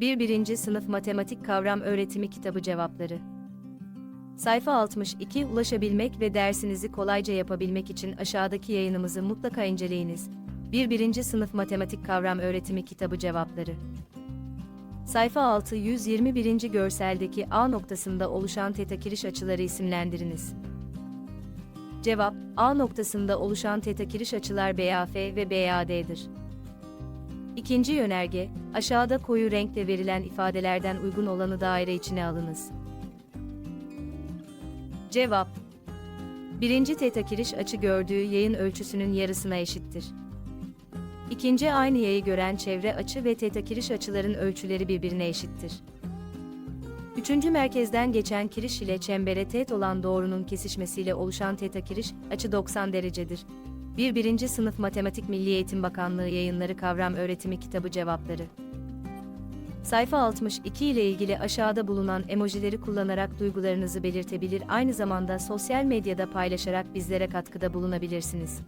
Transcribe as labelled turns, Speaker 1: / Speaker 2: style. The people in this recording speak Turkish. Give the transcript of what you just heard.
Speaker 1: 1. 1. Sınıf Matematik Kavram Öğretimi Kitabı Cevapları Sayfa 62 Ulaşabilmek ve dersinizi kolayca yapabilmek için aşağıdaki yayınımızı mutlaka inceleyiniz. 1. 1. Sınıf Matematik Kavram Öğretimi Kitabı Cevapları Sayfa 6 121. Görseldeki A noktasında oluşan teta kiriş açıları isimlendiriniz. Cevap, A noktasında oluşan teta kiriş açılar BAF ve BAD'dir. İkinci yönerge, aşağıda koyu renkle verilen ifadelerden uygun olanı daire içine alınız. Cevap Birinci teta kiriş açı gördüğü yayın ölçüsünün yarısına eşittir. İkinci aynı yayı gören çevre açı ve teta kiriş açıların ölçüleri birbirine eşittir. Üçüncü merkezden geçen kiriş ile çembere teğet olan doğrunun kesişmesiyle oluşan teta kiriş açı 90 derecedir. 1. 1. Sınıf Matematik Milli Eğitim Bakanlığı Yayınları Kavram Öğretimi Kitabı Cevapları Sayfa 62 ile ilgili aşağıda bulunan emojileri kullanarak duygularınızı belirtebilir aynı zamanda sosyal medyada paylaşarak bizlere katkıda bulunabilirsiniz.